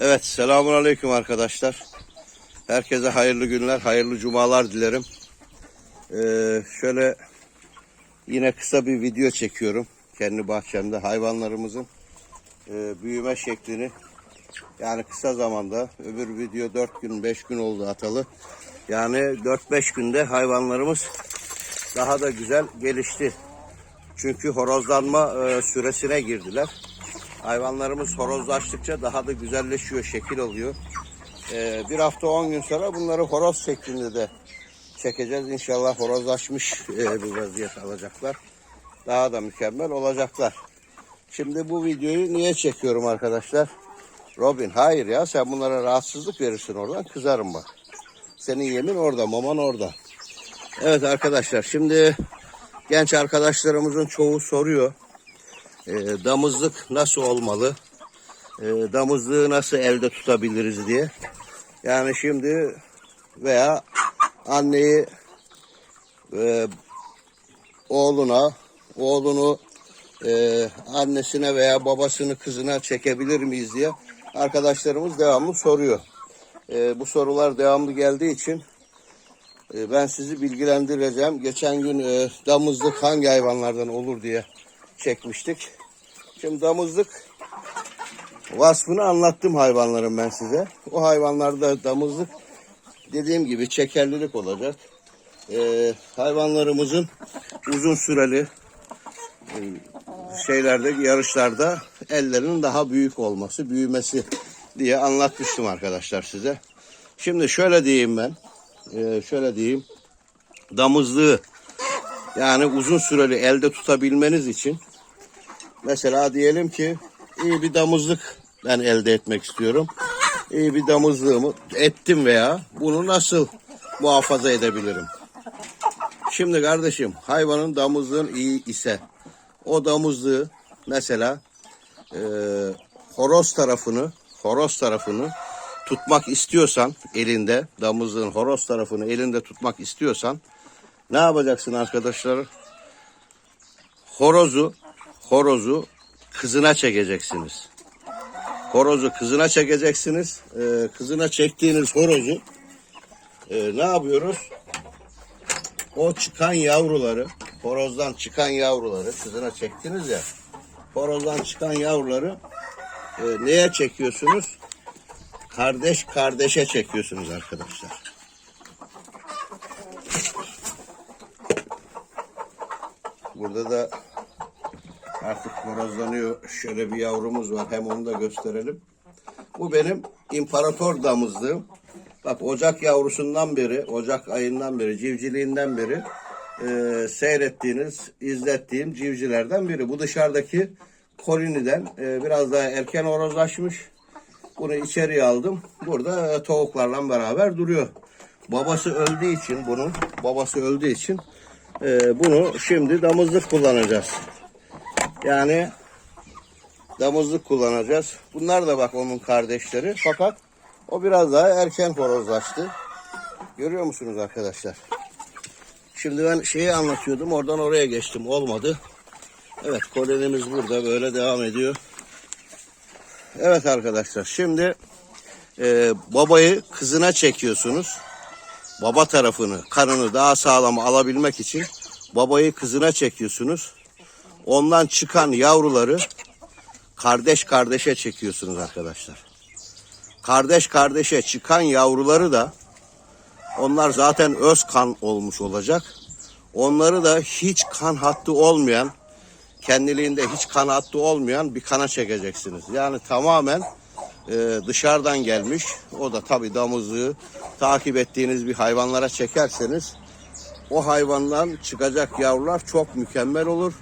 Evet, selamun aleyküm arkadaşlar. Herkese hayırlı günler, hayırlı cumalar dilerim. Ee, şöyle yine kısa bir video çekiyorum. Kendi bahçemde hayvanlarımızın e, büyüme şeklini. Yani kısa zamanda, öbür video 4 gün, 5 gün oldu atalı. Yani 4-5 günde hayvanlarımız daha da güzel gelişti. Çünkü horozlanma e, süresine girdiler. Hayvanlarımız horozlaştıkça daha da güzelleşiyor, şekil alıyor. Ee, bir hafta 10 gün sonra bunları horoz şeklinde de çekeceğiz. İnşallah horozlaşmış e, bir vaziyet alacaklar. Daha da mükemmel olacaklar. Şimdi bu videoyu niye çekiyorum arkadaşlar? Robin hayır ya sen bunlara rahatsızlık verirsin oradan kızarım bak. Senin yemin orada, maman orada. Evet arkadaşlar şimdi genç arkadaşlarımızın çoğu soruyor. E, damızlık nasıl olmalı? E, damızlığı nasıl elde tutabiliriz diye. Yani şimdi veya anneyi e, oğluna, oğlunu e, annesine veya babasını kızına çekebilir miyiz diye arkadaşlarımız devamlı soruyor. E, bu sorular devamlı geldiği için e, ben sizi bilgilendireceğim. Geçen gün e, damızlık hangi hayvanlardan olur diye çekmiştik. Şimdi damızlık vasfını anlattım hayvanların ben size. O hayvanlarda damızlık dediğim gibi çekerlilik olacak. Ee, hayvanlarımızın uzun süreli e, şeylerde yarışlarda ellerinin daha büyük olması, büyümesi diye anlatmıştım arkadaşlar size. Şimdi şöyle diyeyim ben. e, şöyle diyeyim. Damızlığı yani uzun süreli elde tutabilmeniz için Mesela diyelim ki iyi bir damızlık ben elde etmek istiyorum. İyi bir damızlığımı ettim veya bunu nasıl muhafaza edebilirim? Şimdi kardeşim hayvanın damızlığın iyi ise o damızlığı mesela e, horoz tarafını horoz tarafını tutmak istiyorsan elinde damızlığın horoz tarafını elinde tutmak istiyorsan ne yapacaksın arkadaşlar? Horozu horozu kızına çekeceksiniz. Horozu kızına çekeceksiniz. Ee, kızına çektiğiniz horozu e, ne yapıyoruz? O çıkan yavruları, horozdan çıkan yavruları kızına çektiniz ya. Horozdan çıkan yavruları e, neye çekiyorsunuz? Kardeş kardeşe çekiyorsunuz arkadaşlar. Burada da Artık horozlanıyor. Şöyle bir yavrumuz var. Hem onu da gösterelim. Bu benim imparator damızlığım. Bak Ocak yavrusundan beri, Ocak ayından beri, civciliğinden beri e, seyrettiğiniz, izlettiğim civcilerden biri. Bu dışarıdaki koloniden e, biraz daha erken horozlaşmış. Bunu içeriye aldım. Burada e, tavuklarla beraber duruyor. Babası öldüğü için bunun, babası öldüğü için e, bunu şimdi damızlık kullanacağız. Yani damızlık kullanacağız. Bunlar da bak onun kardeşleri. Fakat o biraz daha erken horozlaştı. Görüyor musunuz arkadaşlar? Şimdi ben şeyi anlatıyordum. Oradan oraya geçtim. Olmadı. Evet kolonimiz burada. Böyle devam ediyor. Evet arkadaşlar. Şimdi e, babayı kızına çekiyorsunuz. Baba tarafını, kanını daha sağlam alabilmek için babayı kızına çekiyorsunuz. Ondan çıkan yavruları kardeş kardeşe çekiyorsunuz arkadaşlar. Kardeş kardeşe çıkan yavruları da onlar zaten öz kan olmuş olacak. Onları da hiç kan hattı olmayan, kendiliğinde hiç kan hattı olmayan bir kana çekeceksiniz. Yani tamamen e, dışarıdan gelmiş. O da tabii damızlığı takip ettiğiniz bir hayvanlara çekerseniz o hayvandan çıkacak yavrular çok mükemmel olur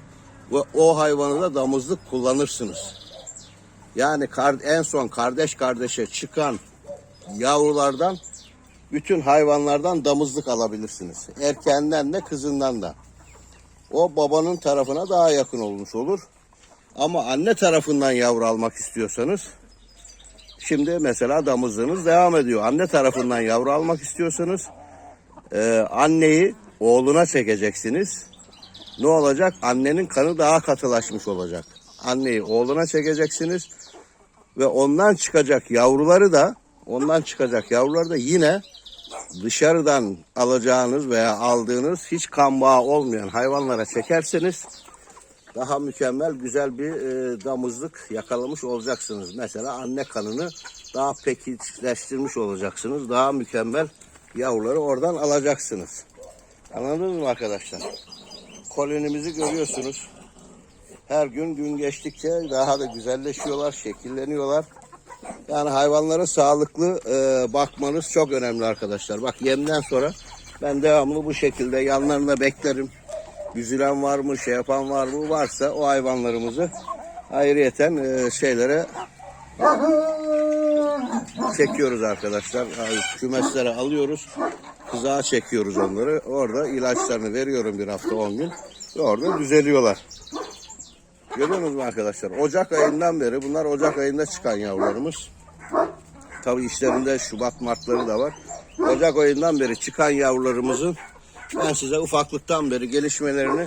ve o hayvanı da damızlık kullanırsınız. Yani en son kardeş kardeşe çıkan yavrulardan bütün hayvanlardan damızlık alabilirsiniz. Erkenden de kızından da. O babanın tarafına daha yakın olmuş olur. Ama anne tarafından yavru almak istiyorsanız şimdi mesela damızlığınız devam ediyor. Anne tarafından yavru almak istiyorsanız e, anneyi oğluna çekeceksiniz ne olacak? Annenin kanı daha katılaşmış olacak. Anneyi oğluna çekeceksiniz. Ve ondan çıkacak yavruları da ondan çıkacak yavruları da yine dışarıdan alacağınız veya aldığınız hiç kan bağı olmayan hayvanlara çekerseniz daha mükemmel güzel bir e, damızlık yakalamış olacaksınız. Mesela anne kanını daha pekişleştirmiş olacaksınız. Daha mükemmel yavruları oradan alacaksınız. Anladınız mı arkadaşlar? Kolonimizi görüyorsunuz. Her gün gün geçtikçe daha da güzelleşiyorlar, şekilleniyorlar. Yani hayvanlara sağlıklı e, bakmanız çok önemli arkadaşlar. Bak yemden sonra ben devamlı bu şekilde yanlarında beklerim. Yüzülen var mı, şey yapan var mı? Varsa o hayvanlarımızı ayrıyeten e, şeylere çekiyoruz arkadaşlar. Kümeslere alıyoruz. Kızağa çekiyoruz onları. Orada ilaçlarını veriyorum bir hafta 10 gün. Ve orada düzeliyorlar. Görüyorsunuz mu arkadaşlar? Ocak ayından beri bunlar Ocak ayında çıkan yavrularımız. Tabi işlerinde Şubat Martları da var. Ocak ayından beri çıkan yavrularımızın ben size ufaklıktan beri gelişmelerini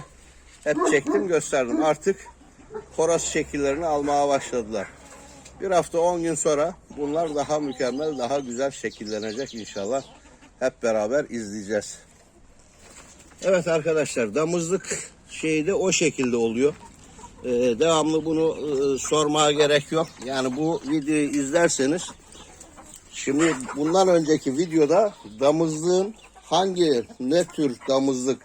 hep çektim gösterdim. Artık horoz şekillerini almaya başladılar. Bir hafta 10 gün sonra bunlar daha mükemmel, daha güzel şekillenecek inşallah. Hep beraber izleyeceğiz. Evet arkadaşlar damızlık şeyi de o şekilde oluyor. Ee, devamlı bunu e, sormaya gerek yok. Yani bu videoyu izlerseniz şimdi bundan önceki videoda damızlığın hangi ne tür damızlık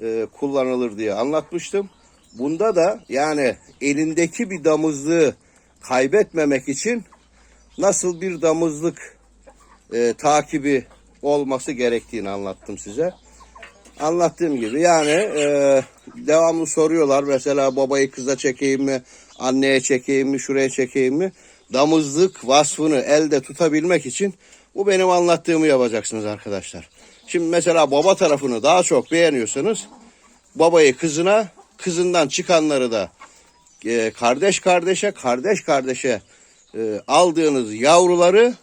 e, kullanılır diye anlatmıştım. Bunda da yani elindeki bir damızlığı kaybetmemek için nasıl bir damızlık e, takibi olması gerektiğini anlattım size. Anlattığım gibi yani e, devamlı soruyorlar mesela babayı kıza çekeyim mi, anneye çekeyim mi, şuraya çekeyim mi? Damızlık vasfını elde tutabilmek için bu benim anlattığımı yapacaksınız arkadaşlar. Şimdi mesela baba tarafını daha çok beğeniyorsanız babayı kızına, kızından çıkanları da e, kardeş kardeşe, kardeş kardeşe e, aldığınız yavruları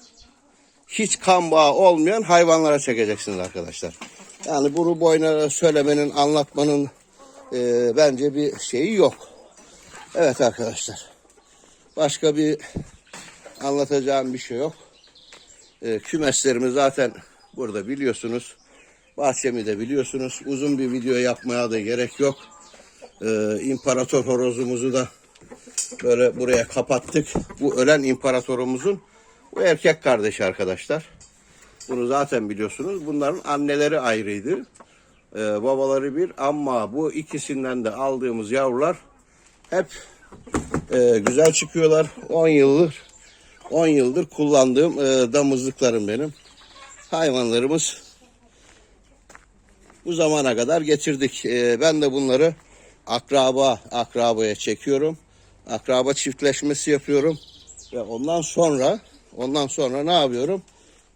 hiç kan bağı olmayan hayvanlara çekeceksiniz arkadaşlar. Yani bunu boyuna söylemenin, anlatmanın e, bence bir şeyi yok. Evet arkadaşlar. Başka bir anlatacağım bir şey yok. E, kümeslerimi zaten burada biliyorsunuz. Bahçemi de biliyorsunuz. Uzun bir video yapmaya da gerek yok. E, imparator horozumuzu da böyle buraya kapattık. Bu ölen imparatorumuzun bu erkek kardeşi arkadaşlar. Bunu zaten biliyorsunuz. Bunların anneleri ayrıydı. Ee, babaları bir ama bu ikisinden de aldığımız yavrular hep e, güzel çıkıyorlar. 10 yıldır 10 yıldır kullandığım e, damızlıklarım benim. Hayvanlarımız bu zamana kadar getirdik. E, ben de bunları akraba akrabaya çekiyorum. Akraba çiftleşmesi yapıyorum ve ondan sonra ondan sonra ne yapıyorum?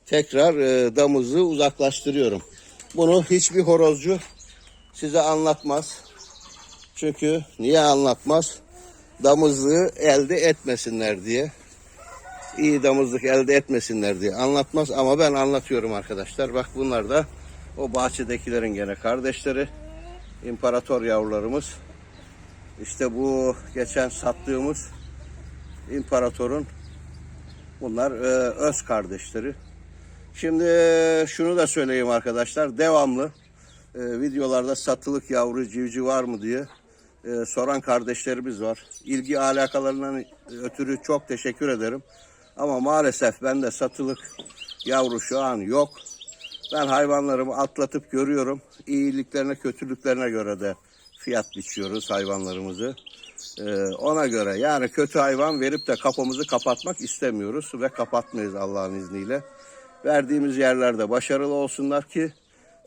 tekrar e, damızlığı uzaklaştırıyorum. Bunu hiçbir horozcu size anlatmaz. Çünkü niye anlatmaz? Damızlığı elde etmesinler diye. iyi damızlık elde etmesinler diye anlatmaz ama ben anlatıyorum arkadaşlar. Bak bunlar da o bahçedekilerin gene kardeşleri. İmparator yavrularımız. İşte bu geçen sattığımız imparatorun bunlar e, öz kardeşleri. Şimdi şunu da söyleyeyim arkadaşlar. Devamlı e, videolarda satılık yavru civciv var mı diye e, soran kardeşlerimiz var. İlgi alakalarından ötürü çok teşekkür ederim. Ama maalesef bende satılık yavru şu an yok. Ben hayvanlarımı atlatıp görüyorum. İyiliklerine kötülüklerine göre de fiyat biçiyoruz hayvanlarımızı. Ee, ona göre yani kötü hayvan verip de kapımızı kapatmak istemiyoruz ve kapatmayız Allah'ın izniyle. Verdiğimiz yerlerde başarılı olsunlar ki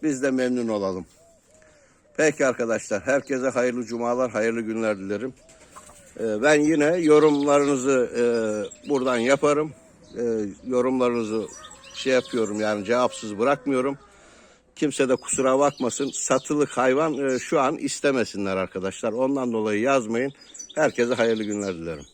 biz de memnun olalım. Peki arkadaşlar herkese hayırlı cumalar, hayırlı günler dilerim. Ee, ben yine yorumlarınızı e, buradan yaparım. E, yorumlarınızı şey yapıyorum yani cevapsız bırakmıyorum. Kimse de kusura bakmasın. Satılık hayvan e, şu an istemesinler arkadaşlar. Ondan dolayı yazmayın. Herkese hayırlı günler dilerim.